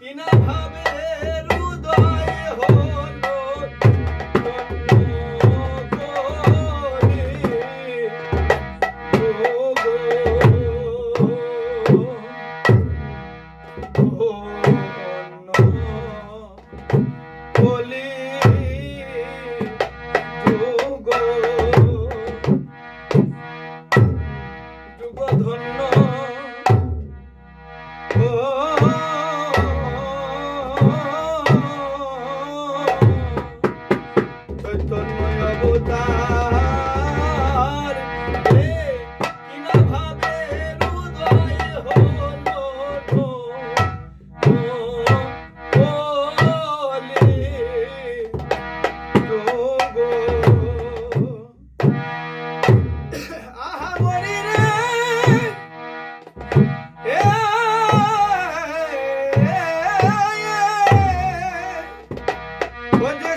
কিনা ভাব?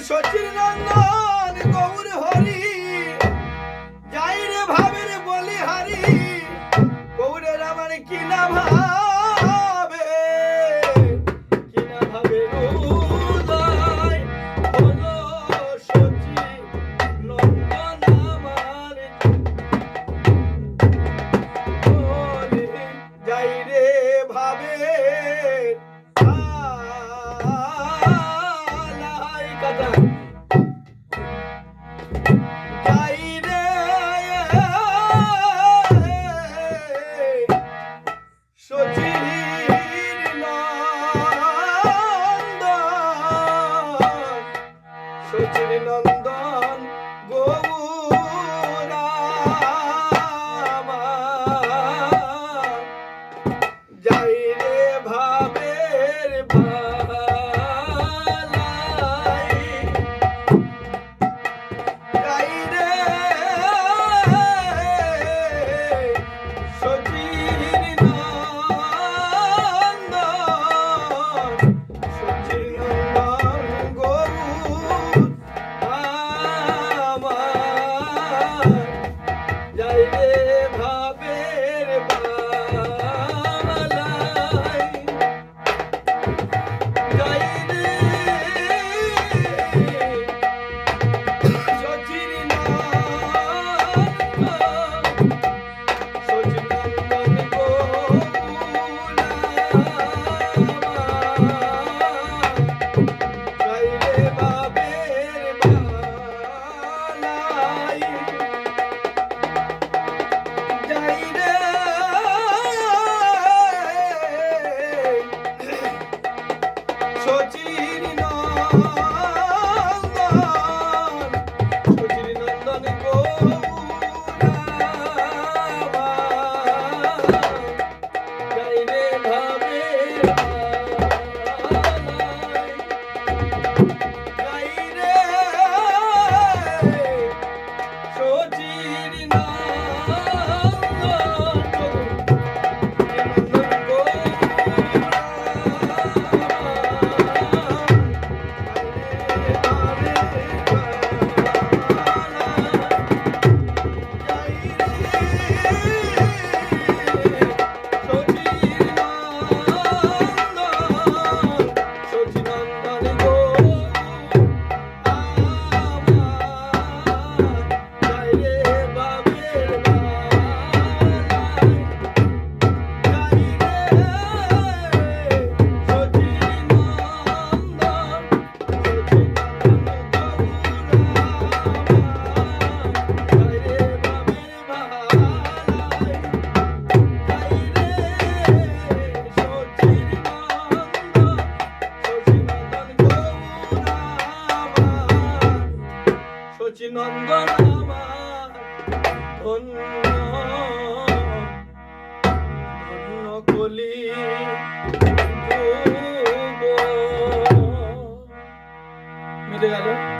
সচির নন্দন গৌর হরি। যাই রে ভাবের বলি হারি গৌরের আমার কিনা ভাই সচির নন্দ খুশি নন্দন আমার ধন্য